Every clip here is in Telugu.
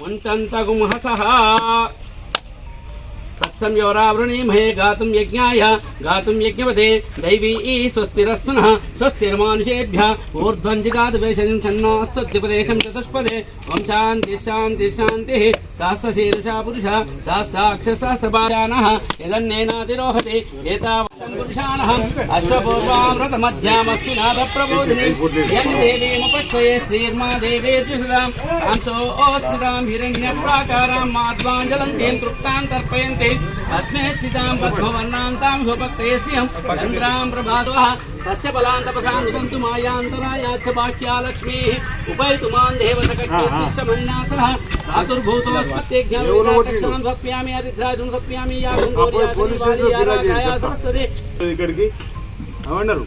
ముంచంతగుమహసః తత్సంయోరావృణీమహే గాతుం యజ్ఞాయ గాతుం యజ్ఞవతే దైవీ స్వస్తిరస్తు నః స్వస్తిర్మానుషేభ్య ఊర్ధ్వంజిగాద్వేషం ఛన్నోస్తద్విపదేశం చతుష్పదే ఓం శాంతి శాంతి శాంతి సహస్రశీర్షా పురుష సహస్రాక్ష సహస్రపాజానః యదన్నేనాతిరోహతి ఏతావతం పురుషాణః అశ్వపూర్వామృతమధ్యామస్తి నాదప్రబోధిని యం దేవీముపక్షయే శ్రీర్మా దేవే ద్విషదాం కాంసోస్మితాం హిరణ్యప్రాకారాం మాధ్వాంజలంతీం తృప్తాం తర్పయంతి. పద్మే స్థితాం పద్మవర్ణాంతాం శుభక్తేస్యం చంద్రాం ప్రభాతవః తస్య బలాంతపసాం నుదంతు మాయాంతరాయాచ్చ బాహ్యా లక్ష్మీः ఉపైతు మాం దేవతకట్యమన్నాసः చాతుర్భూతోత్పత్తిజ్ఞానం సప్యామి అతిథ్రాజుం సప్యామి యాగం సరస్వతి ఇక్కడికి ఏమన్నారు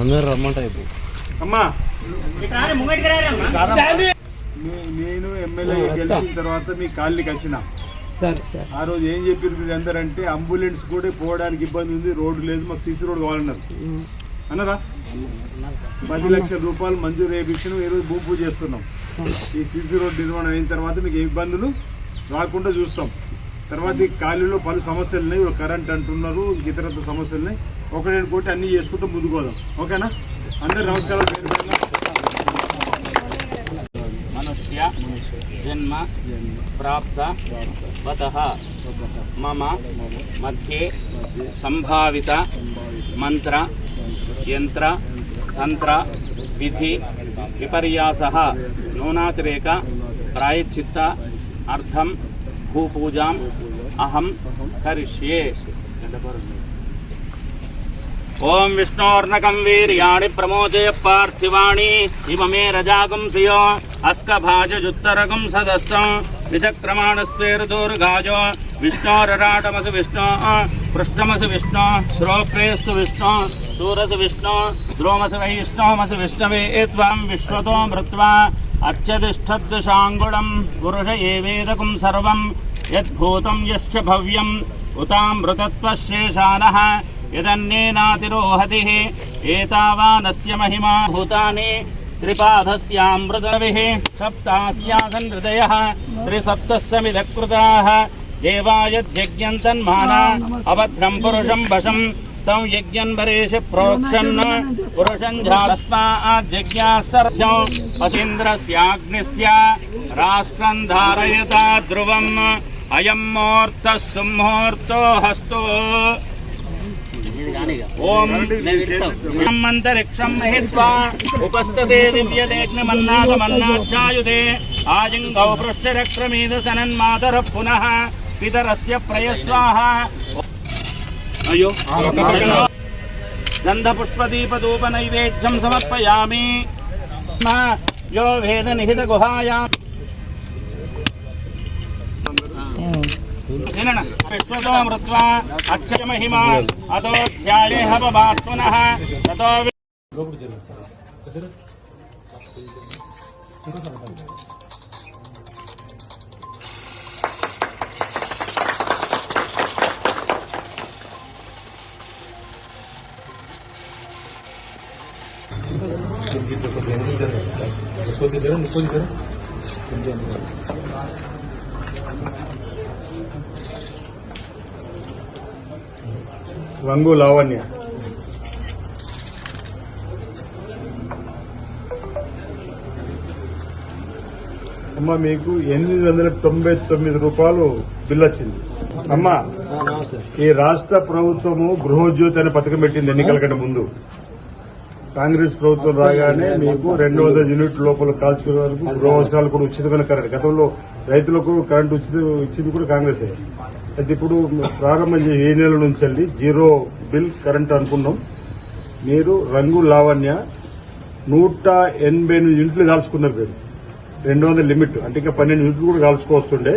అందరూ రమ్మంటారు ఇప్పుడు అమ్మా నేను ఎమ్మెల్యే గెలిచిన తర్వాత మీ కాలనీకి వచ్చిన సరే సార్. ఆ రోజు ఏం చెప్పారు మీరు అందరంటే అంబులెన్స్ కూడా పోవడానికి ఇబ్బంది ఉంది రోడ్డు లేదు మాకు సీసీ రోడ్ కావాలన్నారు. అన్నారా? పది లక్షల రూపాయలు మంజూరు చేయించడం ఈరోజు భూమి పూజ చేస్తున్నాం. ఈ సీసీ రోడ్ నిర్మాణం అయిన తర్వాత మీకు ఏ ఇబ్బందులు రాకుండా చూస్తాం. తర్వాత ఈ ఖాళీలో పలు సమస్యలు ఉన్నాయి కరెంట్ అంటున్నారు ఇతరత్ర సమస్యలు ఉన్నాయి. ఒకటి కోటి అన్ని చేసుకుంటూ ముందుకు పోదాం. ఓకేనా? అందరు నమస్కారం జన్మ ప్రాప్త వతః మమ మధ్యే సంభావిత మంత్ర యంత్ర తంత్ర విధి విపర్యాస నూనాతిరేక ప్రాయశ్చిత్త అర్థం భూపూజాం అహం కరిష్యే. ఓం విష్ణోర్ణకం వీర్యాణి ప్రమోచయ పార్థివాణి. ఇమమే మే రజాకం సియో అస్కభాజుత్తరకం సదస్తం. విచక్రమాణస్వేరుదోర్గాజో విష్ణోరరాటమసు విష్ణో. పృష్ఠమసు విష్ణో. శ్రోప్రేస్తు విష్ణో. సూరసు విష్ణో. ద్రోమసు వైష్ణోమసు విష్ణవే. త్వం విశ్వతో మృత్వా. అత్యతిష్టద్దుషాంగుళం పురుష ఏవేదకం సర్వం. యద్భూతం యశ్చ భవ్యం. ఉతామృతత్వశేషాన यदन्येनातिरोहतिः एतावानस्य महिमा भूतानि त्रिपाधस्यामृतविः सप्तास्यासन् हृदयः त्रिसप्तः समिदकृताः देवाय यज्ञ अभद्रम् पुरुषम् वशम् तम् यज्ञन्वरेश प्रोक्षन् पुरुषम् पशीन्द्रस्याग्निस्य राष्ट्रम् धारयता ध्रुवम् अयम् मोर्तः सुमुहूर्तो हस्तो ఉపస్థతే దివ్యదేగ్నమన్నాథమన్నాధ్యాయుతే ఆజింగౌ పృష్ఠరక్రమీద సనన్మాతర పునః పితరస్య ప్రయస్వాహ. అయ్యో. గంధపుష్పదీపదూప నైవేద్యం సమర్పయామి विश्वतो मृत्वा अक्षय महिमा अतो ध्याये हव बात्मनः ततो मुझको की तरह मुझको की तरह వంగు లావణ్య. అమ్మ మీకు ఎనిమిది వందల తొంభై తొమ్మిది రూపాయలు బిల్ వచ్చింది. అమ్మ ఈ రాష్ట్ర ప్రభుత్వము గృహోద్యోతి అనే పథకం పెట్టింది ఎన్నికల కంటే ముందు. కాంగ్రెస్ ప్రభుత్వం రాగానే మీకు రెండు వందల యూనిట్ లోపల కాల్చుకునే వరకు గృహ అవసరాలు కూడా ఉచితమైన కరెంట్. గతంలో రైతులకు కరెంట్ ఉచిత ఇచ్చింది కూడా కాంగ్రెస్. అయితే ఇప్పుడు ప్రారంభం ఏ నెల నుంచి వెళ్ళి జీరో బిల్ కరెంట్ అనుకున్నాం. మీరు రంగు లావణ్య నూట ఎనభై ఎనిమిది యూనిట్లు కాల్చుకున్నారు మీరు. రెండు వందల లిమిట్ అంటే ఇంకా పన్నెండు యూనిట్లు కూడా కాల్చుకోవస్తుండే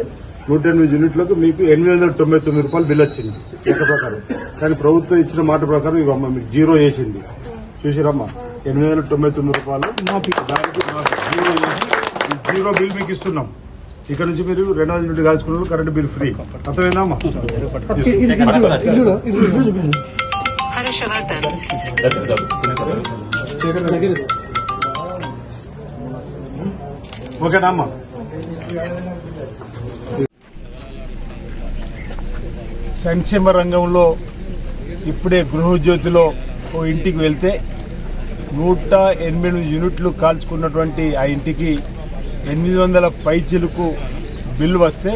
నూట ఎనిమిది యూనిట్లకు మీకు ఎనిమిది వందల తొంభై తొమ్మిది రూపాయలు బిల్ వచ్చింది. లెక్క ప్రకారం. కానీ ప్రభుత్వం ఇచ్చిన మాట ప్రకారం ఇవమ్మ మీకు జీరో చేసింది. చూసిరమ్మా. ఎనిమిది వందల తొంభై తొమ్మిది రూపాయలు. దానికి మాఫీ. జీరో చేసి ఈ జీరో బిల్ మీకు ఇస్తున్నాం. ఇక్కడ నుంచి మీరు రెండు వందల యూనిట్లు కాల్చుకున్న కరెంట్ బిల్ ఫ్రీ. హర్షవర్ధన్ ఓకేనా అమ్మా? సంక్షేమ రంగంలో ఇప్పుడే గృహజ్యోతిలో ఓ ఇంటికి వెళ్తే నూట ఎనిమిది యూనిట్లు కాల్చుకున్నటువంటి ఆ ఇంటికి ఎనిమిది వందల పైచిలకు బిల్లు వస్తే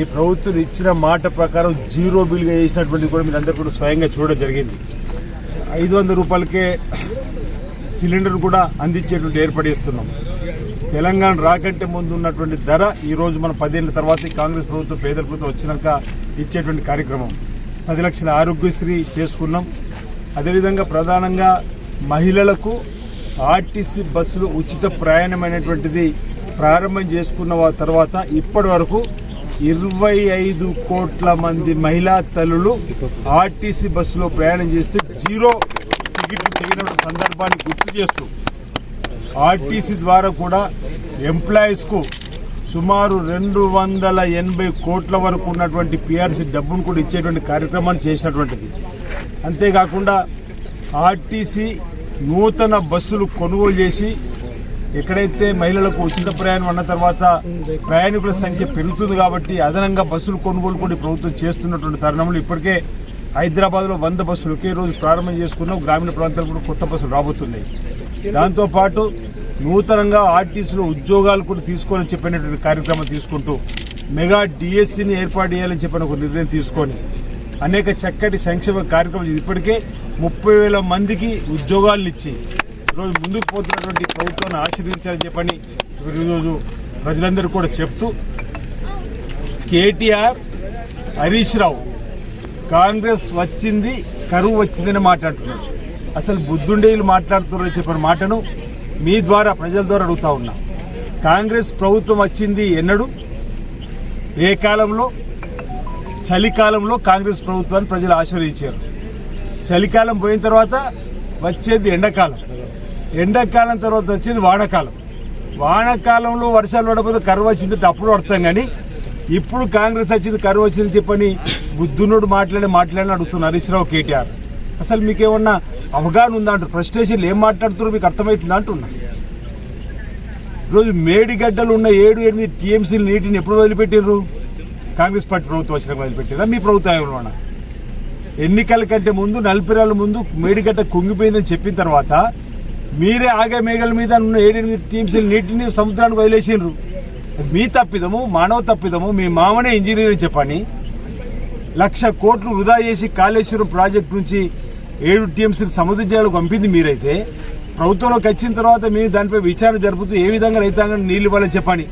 ఈ ప్రభుత్వం ఇచ్చిన మాట ప్రకారం జీరో బిల్గా చేసినటువంటి కూడా మీరు అందరూ కూడా స్వయంగా చూడడం జరిగింది. ఐదు వందల రూపాయలకే సిలిండర్ కూడా అందించేటువంటి ఏర్పడిస్తున్నాం తెలంగాణ రాకంటే ముందు ఉన్నటువంటి ధర ఈరోజు మన పదేళ్ళ తర్వాత కాంగ్రెస్ ప్రభుత్వం పేద ప్రభుత్వం వచ్చినాక ఇచ్చేటువంటి కార్యక్రమం. పది లక్షల ఆరోగ్యశ్రీ చేసుకున్నాం. అదేవిధంగా ప్రధానంగా మహిళలకు ఆర్టీసీ బస్సులు ఉచిత ప్రయాణమైనటువంటిది ప్రారంభం చేసుకున్న తర్వాత ఇప్పటి వరకు ఇరవై ఐదు కోట్ల మంది మహిళా తల్లులు ఆర్టీసీ బస్సులో ప్రయాణం చేస్తే జీరో టికెట్లు తెగిన సందర్భాన్ని గుర్తు చేస్తూ ఆర్టీసీ ద్వారా కూడా ఎంప్లాయీస్కు సుమారు రెండు వందల ఎనభై కోట్ల వరకు ఉన్నటువంటి పిఆర్సీ డబ్బును కూడా ఇచ్చేటువంటి కార్యక్రమాన్ని చేసినటువంటిది. అంతేకాకుండా ఆర్టీసీ నూతన బస్సులు కొనుగోలు చేసి ఎక్కడైతే మహిళలకు ఉచిత ప్రయాణం అన్న తర్వాత ప్రయాణికుల సంఖ్య పెరుగుతుంది కాబట్టి అదనంగా బస్సులు కొనుగోలు కూడా ప్రభుత్వం చేస్తున్నటువంటి తరుణంలో ఇప్పటికే హైదరాబాద్లో వంద బస్సులు ఒకే రోజు ప్రారంభం చేసుకున్నాం. గ్రామీణ ప్రాంతాలకు కూడా కొత్త బస్సులు రాబోతున్నాయి. దాంతోపాటు నూతనంగా ఆర్టీసీలో ఉద్యోగాలు కూడా తీసుకోవాలని చెప్పినటువంటి కార్యక్రమం తీసుకుంటూ మెగా డిఎస్సిని ఏర్పాటు చేయాలని చెప్పిన ఒక నిర్ణయం తీసుకొని అనేక చక్కటి సంక్షేమ కార్యక్రమాలు ఇప్పటికే ముప్పై వేల మందికి ఉద్యోగాలను ఇచ్చి ఈరోజు ముందుకు పోతున్నటువంటి ప్రభుత్వాన్ని ఆశీర్వదించాలని చెప్పని ఈరోజు ప్రజలందరూ కూడా చెప్తూ కేటీఆర్ హరీష్ రావు కాంగ్రెస్ వచ్చింది కరువు వచ్చిందని మాట్లాడుతున్నారు. అసలు బుద్ధుండేలు మాట్లాడుతున్నారని చెప్పిన మాటను మీ ద్వారా ప్రజల ద్వారా అడుగుతా ఉన్నా. కాంగ్రెస్ ప్రభుత్వం వచ్చింది ఎన్నడు? ఏ కాలంలో? చలికాలంలో కాంగ్రెస్ ప్రభుత్వాన్ని ప్రజలు ఆశీర్వదించారు. చలికాలం పోయిన తర్వాత వచ్చేది ఎండాకాలం. ఎండాకాలం తర్వాత వచ్చేది వానాకాలం. వానాకాలంలో వర్షాలు పడకపోతే కరువు వచ్చింది అప్పుడు పడతాం కానీ ఇప్పుడు కాంగ్రెస్ వచ్చింది కరువు వచ్చింది చెప్పని బుద్ధునుడు మాట్లాడి మాట్లాడి అడుగుతున్నారు హరీష్ రావు కేటీఆర్. అసలు మీకేమన్నా అవగాహన ఉందా అంటారు? ప్రశ్నేషన్లు ఏం మాట్లాడుతున్నారో? మీకు అర్థమవుతుందా అంటున్నా. ఈరోజు మేడిగడ్డలు ఉన్న ఏడు ఎనిమిది టీఎంసీలు నీటిని ఎప్పుడు వదిలిపెట్టారు కాంగ్రెస్ పార్టీ ప్రభుత్వం వచ్చినాక వదిలిపెట్టారా మీ ప్రభుత్వం ఏమన్నా? ఎన్నికల కంటే ముందు నలభై రోజుల ముందు మేడిగడ్డ కుంగిపోయిందని చెప్పిన తర్వాత మీరే ఆగే మేఘల మీద ఉన్న ఏడెనిమిది టీమ్స్ నీటిని సముద్రానికి వదిలేసిండ్రు. మీ తప్పిదము మానవ తప్పిదము మీ మామనే ఇంజనీర్ చెప్పని లక్ష కోట్లు వృధా చేసి కాళేశ్వరం ప్రాజెక్ట్ నుంచి ఏడు టీమ్స్ని సముద్ర జలాలకు పంపింది మీరైతే. ప్రభుత్వంలోకి వచ్చిన తర్వాత మేము దానిపై విచారణ జరుపుతూ ఏ విధంగా రైతాంగం నీళ్ళు ఇవ్వాలని చెప్పని.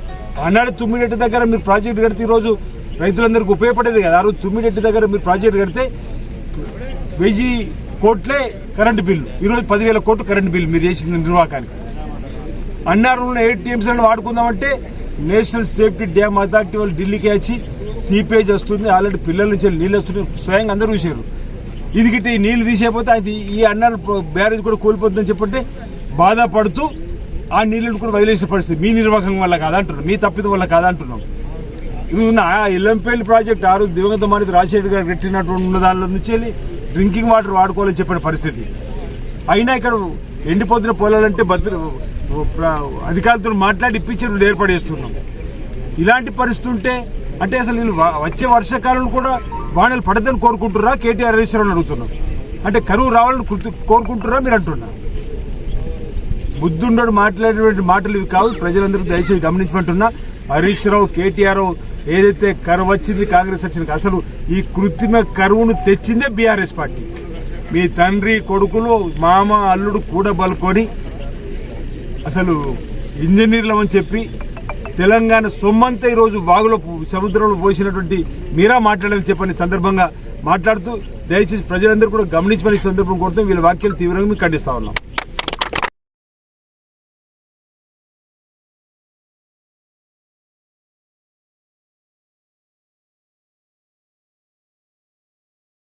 అన్నాడు తుమ్మిడెట్టి దగ్గర మీరు ప్రాజెక్టు కడితే ఈరోజు రైతులందరికీ ఉపయోగపడేది కదా. ఆ రోజు తుమ్మిడెట్టి దగ్గర మీరు ప్రాజెక్టు కడితే వెయ్యి కోట్లే కరెంటు బిల్లు. ఈరోజు పదివేల కోట్లు కరెంటు బిల్లు మీరు చేసిన నిర్వాహకానికి. అన్నారు ఉన్న వాడుకుందామంటే నేషనల్ సేఫ్టీ డ్యామ్ అథారిటీ వాళ్ళు ఢిల్లీకి వచ్చి సీపేజ్ వస్తుంది ఆల్రెడీ పిల్లల నుంచి నీళ్ళు వస్తున్నాయి స్వయంగా అందరూ చూశారు. ఇది గిట్ట ఈ నీళ్ళు తీసేపోతే అది ఈ అన్నారు బ్యారేజ్ కూడా కోల్పోతుందని చెప్పంటే బాధపడుతూ ఆ నీళ్ళను కూడా వదిలేసే పరిస్థితి. మీ నిర్వాహకం వల్ల కాదంటున్నాం మీ తప్పిదం వల్ల కాదంటున్నాం. ఇది ఉన్న ఎల్లంపల్లి ప్రాజెక్ట్ ఆ రోజు దివంగత మానేది రాజశేఖర్ గారు కట్టినటువంటి ఉన్న దానిలో నుంచి వెళ్ళి డ్రింకింగ్ వాటర్ వాడుకోవాలని చెప్పిన పరిస్థితి. అయినా ఇక్కడ ఎండిపోతున్న పొలాలంటే భద్ర అధికారులతో మాట్లాడి ఇప్పించి ఏర్పడేస్తున్నాం ఇలాంటి పరిస్థితి ఉంటే అంటే అసలు వీళ్ళు వచ్చే వర్షాకాలం కూడా వానలు పడదని కోరుకుంటున్నారా? కేటీఆర్ హరీశ్వరరావు అడుగుతున్నాం. అంటే కరువు రావాలని కోరుకుంటున్నారా మీరు అంటున్నారు బుద్ధుండడు మాట్లాడేటువంటి మాటలు ఇవి కావు. ప్రజలందరూ దయచేసి గమనించమంటున్నా. హరీష్ రావు కేటీఆర్ ఏదైతే కరువు వచ్చింది కాంగ్రెస్ వచ్చింది అసలు ఈ కృత్రిమ కరువును తెచ్చిందే బీఆర్ఎస్ పార్టీ. మీ తండ్రి కొడుకులు మామ అల్లుడు కూడా బలుకొని అసలు ఇంజనీర్లు అని చెప్పి తెలంగాణ సొమ్మంతా ఈరోజు వాగులో సముద్రంలో పోసినటువంటి మీరా మాట్లాడాలని చెప్పని సందర్భంగా మాట్లాడుతూ దయచేసి ప్రజలందరూ కూడా గమనించమని సందర్భం కోరుతూ వీళ్ళ వాక్యాలు తీవ్రంగా మేము ఖండిస్తా ఉన్నాం.